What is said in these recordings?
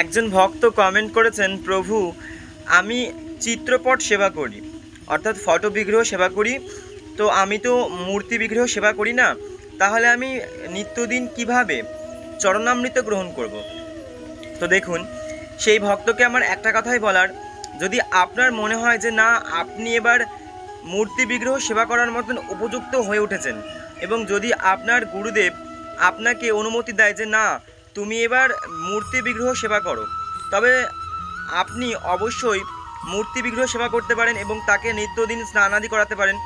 একজন ভক্ত কমেন্ট করেছেন, প্রভু, আমি চিত্রপট সেবা করি, অর্থাৎ ফটো বিগ্রহ সেবা করি তো আমি তো মূর্তি বিগ্রহ সেবা করি না, তাহলে আমি নিত্যদিন কীভাবে চরণামৃত গ্রহণ করব। তো দেখুন, সেই ভক্তকে আমার একটা কথাই বলার, যদি আপনার মনে হয় যে না, আপনি এবার মূর্তি বিগ্রহ সেবা করার মতন উপযুক্ত হয়ে উঠেছেন, এবং যদি আপনার গুরুদেব আপনাকে অনুমতি দেয় যে না তুমি এবার মূর্তি বিগ্রহ সেবা করো। তবে আপনি অবশ্যই মূর্তি বিগ্রহ সেবা করতে পারেন এবং তাকে নিত্যদিন স্নানাদি করাতে পারেন।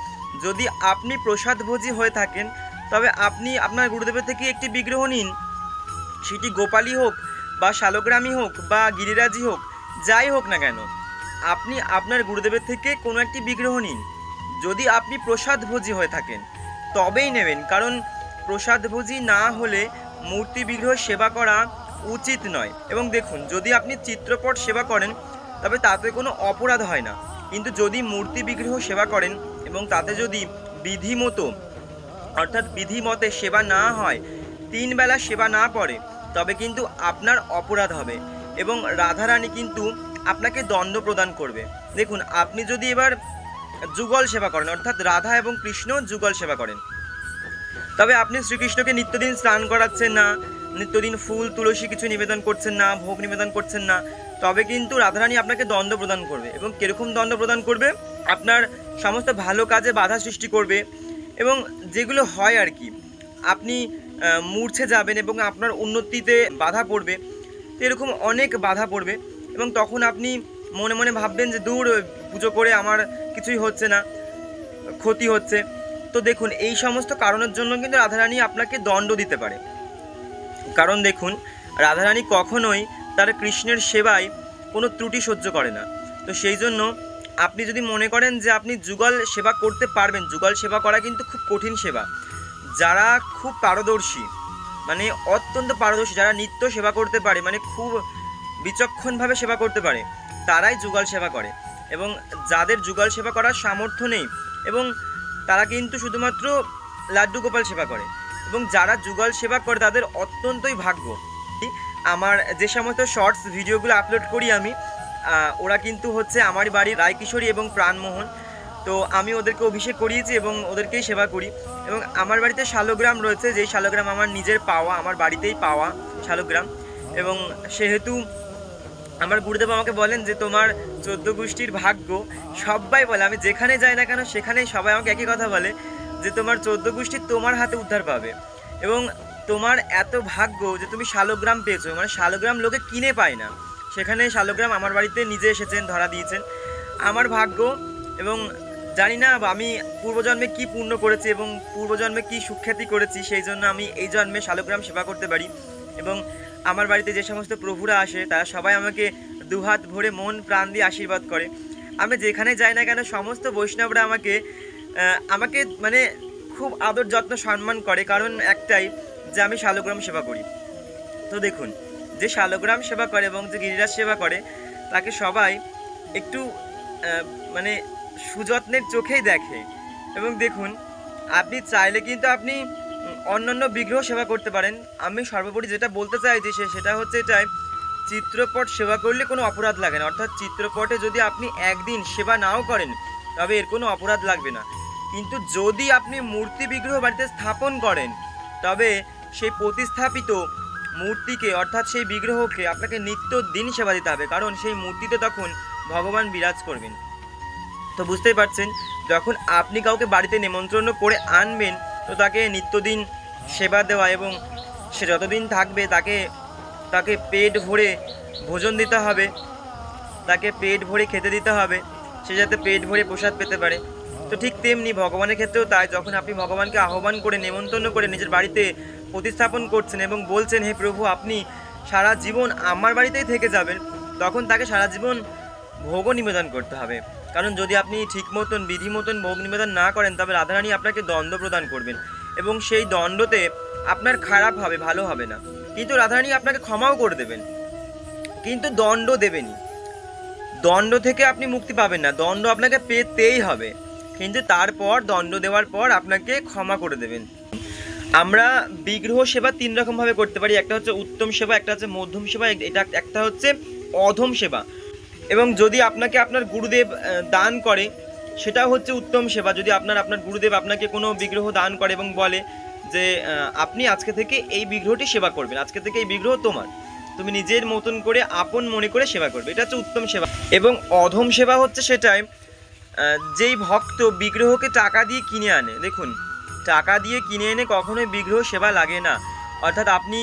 যদি আপনি প্রসাদভোজী হয়ে থাকেন, তবে আপনি আপনার গুরুদেবের থেকে একটি বিগ্রহ নিন। সেটি গোপালই হোক বা শালগ্রামই হোক বা গিরিরাজি হোক, যাই হোক না কেন, আপনি আপনার গুরুদেবের থেকে কোনো একটি বিগ্রহ নিন। যদি আপনি প্রসাদভোজী হয়ে থাকেন, তবেই নেবেন। কারণ প্রসাদভোজী না হলে মূর্তি বিগ্রহ সেবা করা উচিত নয়। এবং দেখুন, যদি আপনি চিত্রপট সেবা করেন, তবে তাতে কোনো অপরাধ হয় না। কিন্তু যদি মূর্তি বিগ্রহ সেবা করেন এবং তাতে যদি বিধিমতো, অর্থাৎ বিধিমতে সেবা না হয়, তিন বেলা সেবা না পড়ে, তবে কিন্তু আপনার অপরাধ হবে। এবং রাধারানী কিন্তু আপনাকে দণ্ড প্রদান করবে। দেখুন, আপনি যদি এবার যুগল সেবা করেন, অর্থাৎ রাধা এবং কৃষ্ণ যুগল সেবা করেন তবে আপনি শ্রীকৃষ্ণকে নিত্যদিন স্নান করাচ্ছেন না, নিত্যদিন ফুল, তুলসী কিছু নিবেদন করছেন না, ভোগ নিবেদন করছেন না, তবে কিন্তু রাধারানী আপনাকে দণ্ড প্রদান করবে। এবং কীরকম দণ্ড প্রদান করবে? আপনার সমস্ত ভালো কাজে বাধা সৃষ্টি করবে। এবং যেগুলো হয় আর কি, আপনি মূর্ছে যাবেন এবং আপনার উন্নতিতে বাধা পড়বে, এরকম অনেক বাধা পড়বে। এবং তখন আপনি মনে মনে ভাববেন যে, দূর পুজো করে আমার কিছুই হচ্ছে না, ক্ষতি হচ্ছে। তো দেখুন, এই সমস্ত কারণের জন্য কিন্তু রাধারানী আপনাকে দণ্ড দিতে পারে। কারণ দেখুন, রাধারানী কখনোই তার কৃষ্ণের সেবায় কোনো ত্রুটি সহ্য করে না। তো সেই জন্য আপনি যদি মনে করেন যে আপনি যুগল সেবা করতে পারবেন, যুগল সেবা করা কিন্তু খুব কঠিন সেবা। যারা খুব পারদর্শী মানে অত্যন্ত পারদর্শী, যারা নিত্য সেবা করতে পারে মানে খুব বিচক্ষণভাবে সেবা করতে পারে, তারাই যুগল সেবা করে। এবং যাদের যুগল সেবা করার সামর্থ্য নেই এবং তারা কিন্তু শুধুমাত্র লাড্ডু গোপাল সেবা করে। এবং যারা যুগল সেবা করে, তাদের অত্যন্তই ভাগ্য। আমার যে সমস্ত শর্টস ভিডিওগুলো আপলোড করি আমি ওরা কিন্তু হচ্ছে আমার বাড়ির রায়কিশোরী এবং প্রাণমোহন। তো আমি ওদেরকে অভিষেক করিয়েছি এবং ওদেরকেই সেবা করি। এবং আমার বাড়িতে শালগ্রাম রয়েছে, যেই শালগ্রাম আমার নিজের পাওয়া, আমার বাড়িতেই পাওয়া শালগ্রাম। এবং সেহেতু আমার গুরুদেব আমাকে বলেন যে তোমার চোদ্দ গোষ্ঠীর ভাগ্য সবাই বলে। আমি যেখানে যাই না কেন, সেখানেই সবাই আমাকে একই কথা বলে যে তোমার চোদ্দ গোষ্ঠী তোমার হাতে উদ্ধার পাবে। এবং তোমার এত ভাগ্য যে তুমি শালগ্রাম পেয়েছ মানে শালগ্রাম লোকে কিনে পায় না। সেখানে শালগ্রাম আমার বাড়িতে নিজে এসেছেন, ধরা দিয়েছেন। আমার ভাগ্য এবং জানি না আমি পূর্বজন্মে কি পূর্ণ করেছি এবং পূর্বজন্মে কি সুখ্যাতি করেছি, সেই জন্য আমি এই জন্মে শালগ্রাম সেবা করতে পারি। এবং আমার বাড়িতে যে সমস্ত প্রভুরা আসে, তারা সবাই আমাকে দুহাত ভরে মন, প্রাণ দিয়ে আশীর্বাদ করে। আমি যেখানে যাই না কেন, সমস্ত বৈষ্ণবরা আমাকে আমাকে মানে খুব আদর, যত্ন, সম্মান করে। কারণ একটাই, যে আমি শালগ্রাম সেবা করি। তো দেখুন, যে শালগ্রাম সেবা করে এবং যে গিরিরাজ সেবা করে, তাকে সবাই একটু মানে সুযত্নের চোখেই দেখে। এবং দেখুন, আপনি চাইলে কিন্তু আপনি অন্যান্য বিগ্রহ সেবা করতে পারেন। আমি সর্বোপরি যেটা বলতে চাইছি সে সেটা হচ্ছে এটাই চিত্রপট সেবা করলে কোনো অপরাধ লাগে না। অর্থাৎ চিত্রপটে যদি আপনি একদিন সেবা নাও করেন, তবে এর কোনো অপরাধ লাগবে না। কিন্তু যদি আপনি মূর্তি বিগ্রহ বাড়িতে স্থাপন করেন, তবে সেই প্রতিস্থাপিত মূর্তিকে, অর্থাৎ সেই বিগ্রহকে আপনাকে নিত্য দিন সেবা দিতে হবে। কারণ সেই মূর্তিতে তখন ভগবান বিরাজ করবেন। তো বুঝতেই পারছেন, যখন আপনি কাউকে বাড়িতে নেমন্ত্রণ করে আনবেন তো তাকে নিত্যদিন সেবা দেওয়া এবং সে যতদিন থাকবে তাকে তাকে পেট ভরে ভোজন দিতে হবে। তাকে পেট ভরে খেতে দিতে হবে। সে যাতে পেট ভরে প্রসাদ পেতে পারে। তো ঠিক তেমনি ভগবানের ক্ষেত্রেও তাই, যখন আপনি ভগবানকে আহ্বান করে, নেমন্তন্ন করে নিজের বাড়িতে প্রতিস্থাপন করছেন এবং বলছেন, হে প্রভু, আপনি সারা জীবন আমার বাড়িতেই থেকে যাবেন, তখন তাকে সারা জীবন ভোগও নিবেদন করতে হবে। কারণ যদি আপনি ঠিক মতন, বিধি মতন ভোগ নিবেদন না করেন, তবে রাধারানী আপনাকে দণ্ড প্রদান করবেন এবং সেই দণ্ডতে আপনার খারাপ হবে, ভালো হবে না। কিন্তু রাধারানী আপনাকে ক্ষমাও করে দেবেন। কিন্তু দণ্ড দেবেনি দণ্ড থেকে আপনি মুক্তি পাবেন না। দণ্ড আপনাকে পেতেই হবে। কিন্তু তারপর, দণ্ড দেওয়ার পর আপনাকে ক্ষমা করে দেবেন। আমরা বিগ্রহ সেবা তিন রকমভাবে করতে পারি। একটা হচ্ছে উত্তম সেবা, একটা হচ্ছে মধ্যম সেবা এটা একটা হচ্ছে অধম সেবা। এবং যদি আপনাকে আপনার গুরুদেব দান করে সেটা হচ্ছে উত্তম সেবা। যদি আপনার আপনার গুরুদেব আপনাকে কোনো বিগ্রহ দান করে এবং বলে যে আপনি আজকে থেকে এই বিগ্রহটি সেবা করবেন, আজকে থেকে এই বিগ্রহ তোমার। তুমি নিজের মতন করে, আপন মনে করে সেবা করবে। এটা হচ্ছে উত্তম সেবা। এবং অধম সেবা হচ্ছে সেটাই যেই ভক্ত বিগ্রহকে টাকা দিয়ে কিনে আনে। দেখুন, টাকা দিয়ে কিনে এনে কখনোই বিগ্রহ সেবা লাগে না। অর্থাৎ আপনি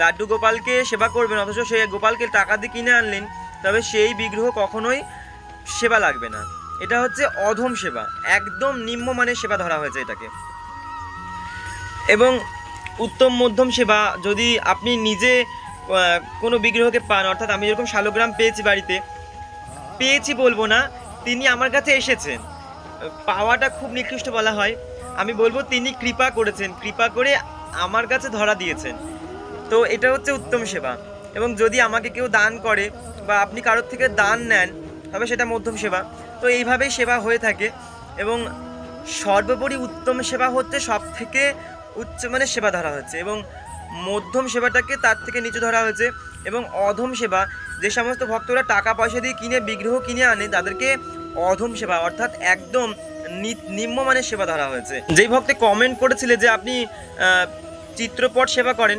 লাড্ডু গোপালকে সেবা করবেন, অথচ সেই গোপালকে টাকা দিয়ে কিনে আনলেন তবে সেই বিগ্রহ কখনোই সেবা লাগবে না। এটা হচ্ছে অধম সেবা। একদম নিম্নমানের সেবা ধরা হয়েছে এটাকে। এবং উত্তম মধ্যম সেবা যদি আপনি নিজে কোনো বিগ্রহকে পান, অর্থাৎ আমি যেরকম শালগ্রাম পেয়েছি বাড়িতে, পেয়েছি বলব না, তিনি আমার কাছে এসেছেন। পাওয়াটা খুব নিকৃষ্ট বলা হয়। আমি বলব তিনি কৃপা করেছেন, কৃপা করে আমার কাছে ধরা দিয়েছেন। তো এটা হচ্ছে উত্তম সেবা। এবং যদি আমাকে কেউ দান করে বা আপনি কারোর থেকে দান নেন, তবে সেটা মধ্যম সেবা। তো এইভাবেই সেবা হয়ে থাকে এবং সর্বোপরি উত্তম সেবা হচ্ছে সব থেকে উচ্চ মানের সেবা ধরা হচ্ছে এবং মধ্যম সেবাটাকে তার থেকে নিচে ধরা হয়েছে এবং অধম সেবা, যে সমস্ত ভক্তরা টাকা পয়সা দিয়ে কিনে, বিগ্রহ কিনে আনে, তাদেরকে অধম সেবা অর্থাৎ একদম নিম্নমানের সেবা ধরা হয়েছে। যেই ভক্তে কমেন্ট করেছিলে যে আপনি চিত্রপট সেবা করেন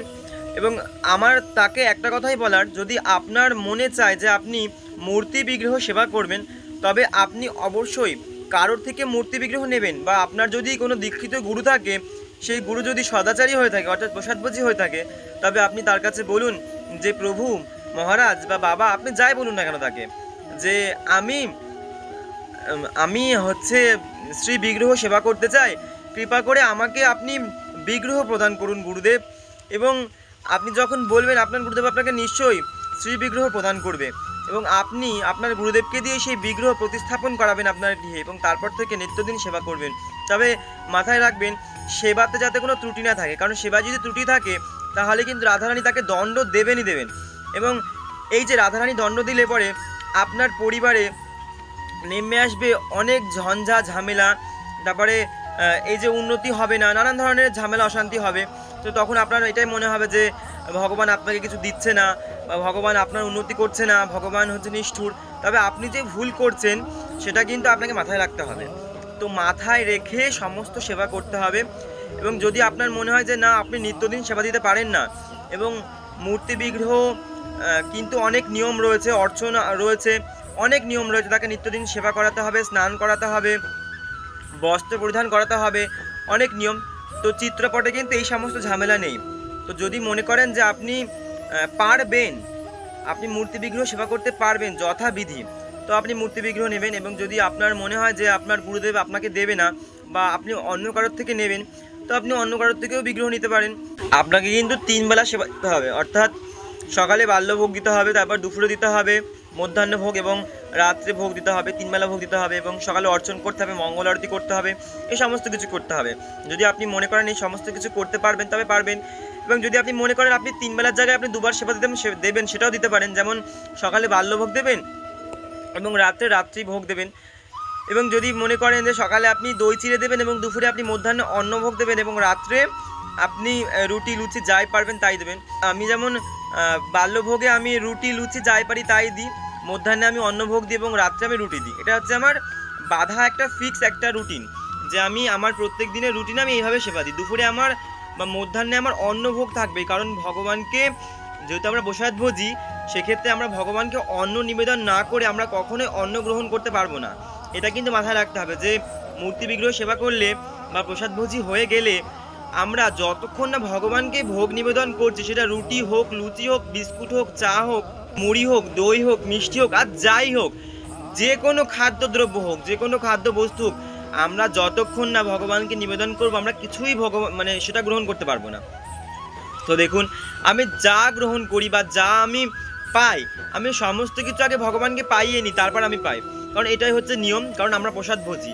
এবং আমার তাকে একটা কথাই বলার, যদি আপনার মনে চায় যে আপনি মূর্তি বিগ্রহ সেবা করবেন, তবে আপনি অবশ্যই কারোর থেকে মূর্তি বিগ্রহ নেবেন বা আপনার যদি কোনো দীক্ষিত গুরু থাকে, সেই গুরু যদি সদাচারী হয়ে থাকে, অর্থাৎ প্রসাদভোজী হয়ে থাকে, তবে আপনি তার কাছে বলুন যে, প্রভু, মহারাজ বা বাবা, আপনি যাই বলুন না কেন তাকে? যে আমি আমি হচ্ছে শ্রী বিগ্রহ সেবা করতে চাই, কৃপা করে আমাকে আপনি বিগ্রহ প্রদান করুন গুরুদেব এবং আপনি যখন বলবেন আপনার গুরুদেব আপনাকে নিশ্চয়ই শ্রী বিগ্রহ প্রদান করবে এবং আপনি আপনার গুরুদেবকে দিয়ে সেই বিগ্রহ প্রতিস্থাপন করাবেন আপনার গৃহে এবং তারপর থেকে নিত্যদিন সেবা করবেন। তবে মাথায় রাখবেন, সেবাতে যাতে কোনো ত্রুটি না থাকে। কারণ সেবা যদি ত্রুটি থাকে, তাহলে কিন্তু রাধারানী তাকে দণ্ড দেবেনই দেবেন। এবং এই যে রাধারানী দণ্ড দিলে পরে আপনার পরিবারে নেমে আসবে অনেক ঝঞ্ঝা, ঝামেলা। তারপরে এই যে উন্নতি হবে না, নানান ধরনের ঝামেলা, অশান্তি হবে। তো তখন আপনার এটাই মনে হবে যে, ভগবান আপনাকে কিছু দিচ্ছে না, বা ভগবান আপনার উন্নতি করছে না, ভগবান হচ্ছে নিষ্ঠুর। তবে আপনি যে ভুল করছেন, সেটা কিন্তু আপনাকে মাথায় রাখতে হবে। তো মাথায় রেখে সমস্ত সেবা করতে হবে। এবং যদি আপনার মনে হয় যে, না, আপনি নিত্যদিন সেবা দিতে পারেন না, এবং মূর্তি বিগ্রহ কিন্তু অনেক নিয়ম রয়েছে, অর্চনা রয়েছে, অনেক নিয়ম রয়েছে, তাকে নিত্যদিন সেবা করাতে হবে, স্নান করাতে হবে, বস্ত্র পরিধান করাতে হবে, অনেক নিয়ম। তো চিত্রপটে কিন্তু এই সমস্ত ঝামেলা নেই। তো যদি মনে করেন যে আপনি পারবেন, আপনি মূর্তি বিগ্রহ সেবা করতে পারবেন যথাবিধি, তো আপনি মূর্তি বিগ্রহ নেবেন এবং যদি আপনার মনে হয় যে আপনার গুরুদেব আপনাকে দেবে না বা আপনি অন্য কারোর থেকে নেবেন, তো আপনি অন্য কারোর থেকেও বিগ্রহ নিতে পারেন। আপনাকে কিন্তু তিনবেলা সেবা দিতে হবে। অর্থাৎ সকালে বাল্যভোগ দিতে হবে, তারপর দুপুরে দিতে হবে মধ্যাহ্ন ভোগ এবং রাত্রে ভোগ দিতে হবে, তিনবেলা ভোগ দিতে হবে এবং সকালে অর্চন করতে হবে, মঙ্গল আরতি করতে হবে, এই সমস্ত কিছু করতে হবে। যদি আপনি মনে করেন এই সমস্ত কিছু করতে পারবেন, তবে পারবেন। এবং যদি আপনি মনে করেন আপনি তিনবেলার জায়গায় আপনি দুবার সেবা দিতে দেবেন, সেটাও দিতে পারেন। যেমন সকালে বাল্যভোগ দেবেন এবং রাত্রে রাত্রি ভোগ দেবেন। এবং যদি মনে করেন যে সকালে আপনি দই চিড়ে দেবেন এবং দুপুরে আপনি মধ্যাহ্নে অন্নভোগ দেবেন এবং রাত্রে আপনি রুটি, লুচি যাই পারবেন তাই দেবেন। আমি যেমন বাল্যভোগে আমি রুটি, লুচি যাই পারি তাই দিই। মধ্যাহ্নে আমি অন্নভোগ দিই এবং রাত্রে আমি রুটি দিই। এটা হচ্ছে আমার বাধা একটা ফিক্স একটা রুটিন যে আমি আমার প্রত্যেক দিনের রুটিন আমি এইভাবে সেবা দিই। দুপুরে আমার বা মধ্যাহ্নে আমার অন্নভোগ থাকবে কারণ ভগবানকে যেহেতু আমরা প্রসাদ ভোজি, সেক্ষেত্রে আমরা ভগবানকে অন্ন নিবেদন না করে আমরা কখনোই অন্ন গ্রহণ করতে পারব না। এটা কিন্তু মাথায় রাখতে হবে যে মূর্তি বিগ্রহ সেবা করলে বা প্রসাদ ভোজি হয়ে গেলে আমরা যতক্ষণ না ভগবানকে ভোগ নিবেদন করছি, সেটা রুটি হোক, লুচি হোক, বিস্কুট হোক, চা হোক মুড়ি হোক, দই হোক, মিষ্টি হোক, আর যাই হোক, যে কোনো খাদ্যদ্রব্য হোক, যে কোনো খাদ্য বস্তু হোক, আমরা যতক্ষণ না ভগবানকে নিবেদন করব, আমরা কিছুই ভগবান মানে সেটা গ্রহণ করতে পারব না। তো দেখুন, আমি যা গ্রহণ করি বা যা আমি পাই, আমি সমস্ত কিছু আগে ভগবানকে পাইয়ে নিই, তারপর আমি পাই। কারণ এটাই হচ্ছে নিয়ম, কারণ আমরা প্রসাদ ভোজি।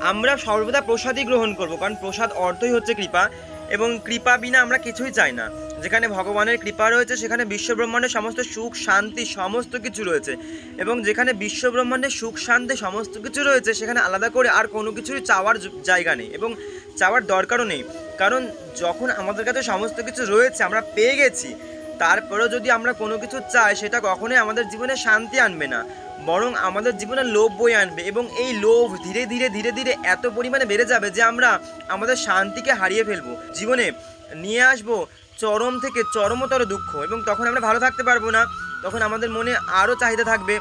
আমরা সর্বদা প্রসাদই গ্রহণ করব, কারণ প্রসাদ অর্থই হচ্ছে কৃপা। এবং কৃপা বিনা আমরা কিছুই চাই না। যেখানে ভগবানের কৃপা রয়েছে, সেখানে বিশ্বব্রহ্মাণ্ডের সমস্ত সুখ, শান্তি, সমস্ত কিছু রয়েছে। এবং যেখানে বিশ্বব্রহ্মাণ্ডের সুখ, শান্তি, সমস্ত কিছু রয়েছে, সেখানে আলাদা করে আর কোনো কিছুই চাওয়ার জায়গা নেই এবং চাওয়ার দরকারও নেই। কারণ যখন আমাদের কাছে সমস্ত কিছু রয়েছে, আমরা পেয়ে গেছি, তারপরেও যদি আমরা কোনো কিছু চাই, সেটা কখনোই আমাদের জীবনে শান্তি আনবে না। বরং আমাদের জীবনে লোভ বই আনবে এবং এই লোভ ধীরে ধীরে ধীরে ধীরে এত পরিমাণে বেড়ে যাবে যে আমরা আমাদের শান্তিকে হারিয়ে ফেলব। জীবনে নিয়ে আসব চরম থেকে চরমতর দুঃখ এবং তখন আমরা ভালো থাকতে পারব না। তখন আমাদের মনে আরও চাহিদা থাকবে।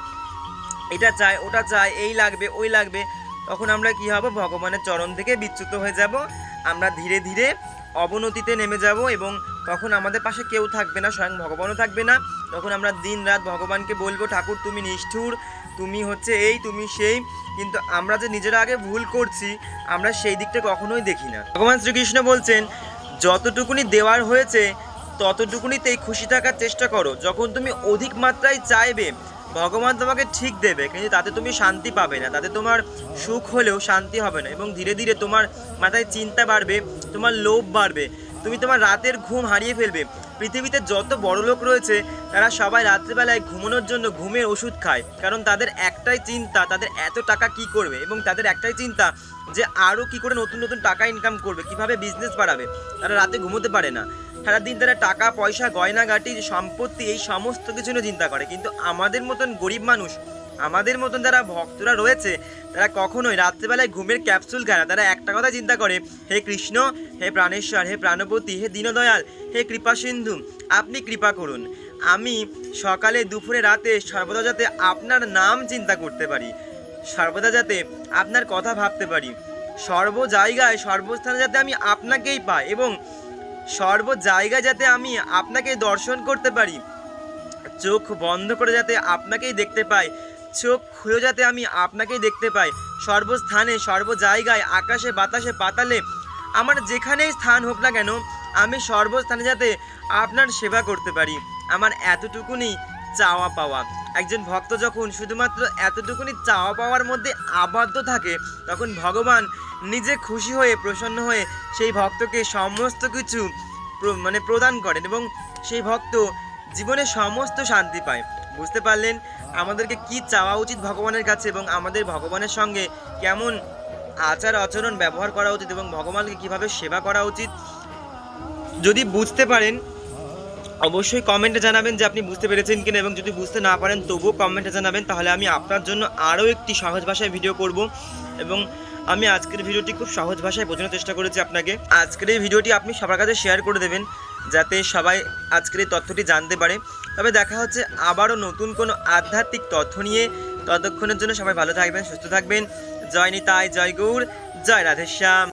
এটা চাই, ওটা চাই, এই লাগবে, ওই লাগবে। তখন আমরা কি হব? ভগবানের চরণ থেকে বিচ্যুত হয়ে যাব। আমরা ধীরে ধীরে অবনতিতে নেমে যাব এবং তখন আমাদের পাশে কেউ থাকবে না, স্বয়ং ভগবানও থাকবে না। তখন আমরা দিন রাত ভগবানকে বলব, ঠাকুর, তুমি নিষ্ঠুর, তুমি হচ্ছে এই, তুমি সেই। কিন্তু আমরা যে নিজেরা আগে ভুল করছি, আমরা সেই দিকটা কখনোই দেখি না। ভগবান শ্রীকৃষ্ণ বলছেন, যতটুকুনি দেওয়ার হয়েছে, ততটুকুনিতেই খুশি থাকার চেষ্টা করো। যখন তুমি অধিক মাত্রায় চাইবে ভগবান তোমাকে ঠিক দেবে, কিন্তু তাতে তুমি শান্তি পাবে না। তাতে তোমার সুখ হলেও শান্তি হবে না, এবং ধীরে ধীরে তোমার মাথায় চিন্তা বাড়বে, তোমার লোভ বাড়বে, তুমি তোমার রাতের ঘুম হারিয়ে ফেলবে। পৃথিবীতে যত বড় লোক রয়েছে, তারা সবাই রাত্রিবেলায় ঘুমানোর জন্য ঘুমের ওষুধ খায়, কারণ তাদের একটাই চিন্তা, তাদের এত টাকা কি করবে, এবং তাদের একটাই চিন্তা যে আরও কি করে নতুন নতুন টাকা ইনকাম করবে, কীভাবে বিজনেস বাড়াবে। তারা রাতে ঘুমোতে পারে না। সারাদিন তারা টাকা, পয়সা, গয়নাগাটি, সম্পত্তি, এই সমস্ত কিছু নিয়ে চিন্তা করে। কিন্তু আমাদের মতন গরিব মানুষ, আমাদের মতন যারা ভক্তরা রয়েছে, তারা কখনোই রাত্রেবেলায় ঘুমের ক্যাপসুল খায় তারা একটা কথা চিন্তা করে, হে কৃষ্ণ, হে প্রাণেশ্বর, হে প্রাণপতি হে দীনদয়াল, হে কৃপা সিন্ধু, আপনি কৃপা করুন। আমি সকালে, দুপুরে, রাতে সর্বদা যাতে আপনার নাম চিন্তা করতে পারি, সর্বদা যাতে আপনার কথা ভাবতে পারি। সর্ব জায়গায়, সর্বস্থানে যাতে আমি আপনাকেই পাই এবং সর্ব জায়গায় যাতে আমি আপনাকে দর্শন করতে পারি। চোখ বন্ধ করে যাতে আপনাকেই দেখতে পাই। চোখ খুলে যাতে আমি আপনাকেই দেখতে পাই। সর্বস্থানে, সর্ব জায়গায়, আকাশে, বাতাসে, পাতালে, আমার যেখানেই স্থান হোক না কেন, আমি সর্বস্থানে যাতে আপনার সেবা করতে পারি। আমার এতটুকুনি চাওয়া পাওয়া একজন ভক্ত যখন শুধুমাত্র এতটুকুনি চাওয়া পাওয়ার মধ্যে আবদ্ধ থাকে, তখন ভগবান নিজে খুশি হয়ে, প্রসন্ন হয়ে সেই ভক্তকে সমস্ত কিছু মানে প্রদান করেন এবং সেই ভক্ত জীবনে সমস্ত শান্তি পায়। বুঝতে পারলেন আমাদেরকে কি চাওয়া উচিত ভগবানের কাছে এবং আমাদের ভগবানের সঙ্গে কেমন আচার আচরণ ব্যবহার করা উচিত এবং ভগবানকে কীভাবে সেবা করা উচিত? যদি বুঝতে পারেন অবশ্যই কমেন্টে জানাবেন যে আপনি বুঝতে পেরেছেন কিনা এবং যদি বুঝতে না পারেন, তবুও কমেন্টে জানাবেন। তাহলে আমি আপনার জন্য আরও একটি সহজ ভাষায় ভিডিও করব এবং আমি আজকের ভিডিওটি খুব সহজ ভাষায় বোঝানোর চেষ্টা করেছি আপনাকে। আজকের এই ভিডিওটি আপনি সবার কাছে শেয়ার করে দেবেন যাতে সবাই আজকের এই তথ্যটি জানতে পারে। তবে দেখা হচ্ছে আবারও নতুন কোনো আধ্যাত্মিক তথ্য নিয়ে। ততক্ষণের জন্য সবাই ভালো থাকবেন, সুস্থ থাকবেন। জয় নিতাই জয় গৌর জয় রাধেশ্যাম।